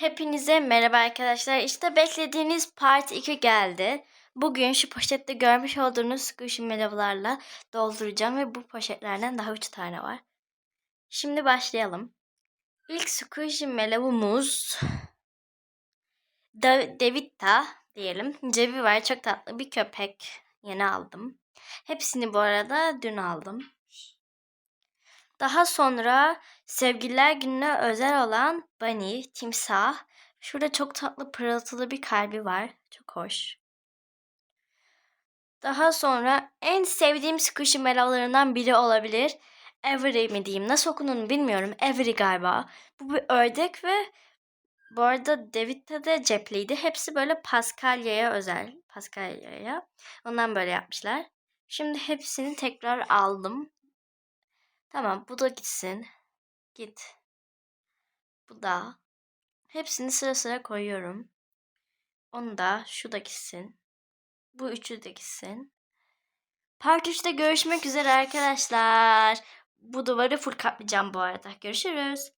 Hepinize merhaba arkadaşlar. İşte beklediğiniz part 2 geldi. Bugün şu poşette görmüş olduğunuz squishmallow dolduracağım ve bu poşetlerden daha 3 tane var. Şimdi başlayalım. İlk squishmallow'umuz Da Devita diyelim. Cebi var çok tatlı bir köpek. Yeni aldım. Hepsini bu arada dün aldım. Daha sonra Sevgililer Günü'ne özel olan Bunny, timsah. Şurada çok tatlı pırıltılı bir kalbi var. Çok hoş. Daha sonra en sevdiğim squishmallow'larından biri olabilir. Avery mi diyeyim? Nasıl okunduğunu bilmiyorum. Avery galiba. Bu bir ördek ve bu arada David'de de cepliydi. Hepsi böyle Paskalya'ya özel. Paskalya'ya. Ondan böyle yapmışlar. Şimdi hepsini tekrar aldım. Tamam bu da gitsin. Git. Bu da. Hepsini sıra sıra koyuyorum. Onu da şu da gitsin. Bu üçü de gitsin. Part 3'te görüşmek üzere arkadaşlar. Bu duvarı full kaplayacağım bu arada. Görüşürüz.